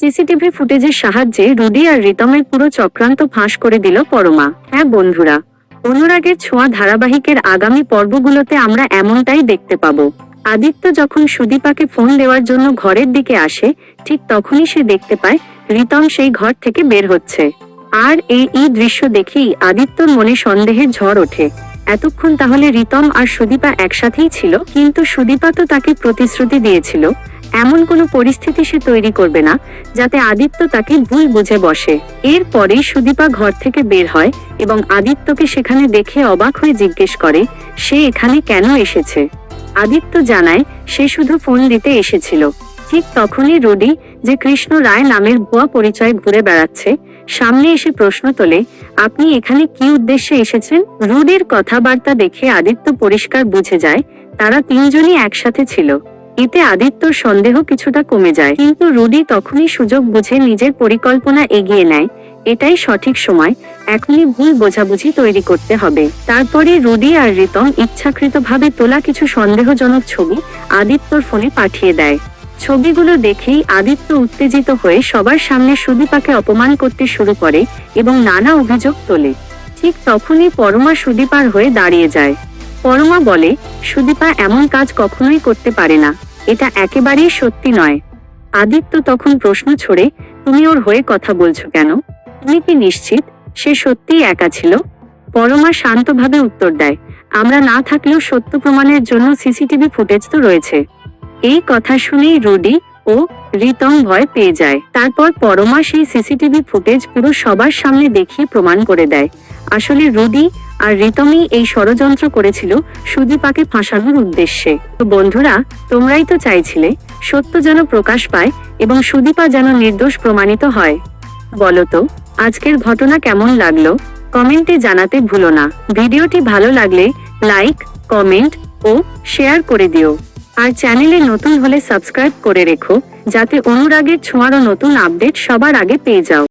CCTV ফুটেজের সাহায্যে Rudi আর রিতমের পুরো চক্রান্ত ফাঁস করে দিল পরমা। হ্যাঁ বন্ধুরা, অনুরাগের ছোঁয়া ধারাবাহিকের আগামী পর্বগুলোতে আমরা এমনটাই দেখতে পাবো। আদিত্য যখন সুদীপাকে ফোন দেওয়ার জন্য ঘরের দিকে আসে, ঠিক তখনই সে দেখতে পায় রিতম সেই ঘর থেকে বের হচ্ছে। আর এই এই দৃশ্য দেখেই আদিত্যর মনে সন্দেহের ঝড় ওঠে। এতক্ষণ তাহলে রিতম আর সুদীপা একসাথেই ছিল, কিন্তু সুদীপা তো তাকে প্রতিশ্রুতি দিয়েছিল এমন কোনো পরিস্থিতি সে তৈরি করবে না, যাতে আদিত্য তাকে ভুল বুঝে বসে। এরপরেই সুদীপা ঘর থেকে বের হয় এবং আদিত্যকে সেখানে দেখে অবাক হয়ে জিজ্ঞেস করে, সে এখানে কেন এসেছে? আদিত্য জানায়, সে শুধু ফোন দিতে এসেছিল। ঠিক তখনই রুডি, যে কৃষ্ণ রায় নামের ভুয়া পরিচয় ঘুরে বেড়াচ্ছে, সামনে এসে প্রশ্ন তোলে, আপনি এখানে কি উদ্দেশ্যে এসেছেন? রুডির কথাবার্তা দেখে আদিত্য পরিষ্কার বুঝে যায়, তারা তিনজনই একসাথে ছিল। এতে আদিত্যর সন্দেহ কিছুটা কমে যায়। কিন্তু রুডি তখনই সুযোগ বুঝে নিজের পরিকল্পনা এগিয়ে নেয়। এটাই সঠিক সময়। এখনই ভুল বোঝাবুঝি তৈরি করতে হবে। তারপরে রুডি আর রিতম ইচ্ছাকৃতভাবে তোলা কিছু সন্দেহজনক ছবি আদিত্যর ফোনে পাঠিয়ে দেয়। ছবিগুলো দেখেই আদিত্য উত্তেজিত হয়ে সবার সামনে সুদীপাকে অপমান করতে শুরু করে এবং নানা অভিযোগ তোলে। ঠিক তখনই পরমা সুদীপার হয়ে দাঁড়িয়ে যায়। পরমা বলে, সুদীপা এমন কাজ কখনোই করতে পারে না। এটা একেবারেই সত্যি নয়। আদিত্য তখন প্রশ্ন ছড়ে, তুমি ওর হয়ে কথা বলছো কেন? তুমি কি নিশ্চিত? সে সত্যিই একা ছিল? পরমা শান্তভাবে উত্তর দেয়, আমরা না থাকলেও সত্য প্রমাণের জন্য সিসিটিভি ফুটেজ তো রয়েছে। এই কথা শুনেই রুডি ও রিতম ভয় পেয়ে যায়। তারপর পরমা সেই সিসিটিভি ফুটেজ পুরো সবার সামনে দেখিয়ে প্রমাণ করে দেয়। আসলে রুদি আর রিতমই এই ষড়যন্ত্র করেছিল সুদীপাকে ফাঁসানোর উদ্দেশ্যে। বন্ধুরা, তোমরাই তো চাইছিলে সত্য যেন প্রকাশ পায় এবং সুদীপা যেন নির্দোষ প্রমাণিত হয়। বলো তো, আজকের ঘটনা কেমন লাগল? কমেন্টে জানাতে ভুলো না। ভিডিওটি ভালো লাগলে লাইক, কমেন্ট ও শেয়ার করে দিও। আর চ্যানেলে নতুন হলে সাবস্ক্রাইব করে রেখো, যাতে অনুরাগের ছোঁয়ারও নতুন আপডেট সবার আগে পেয়ে যাও।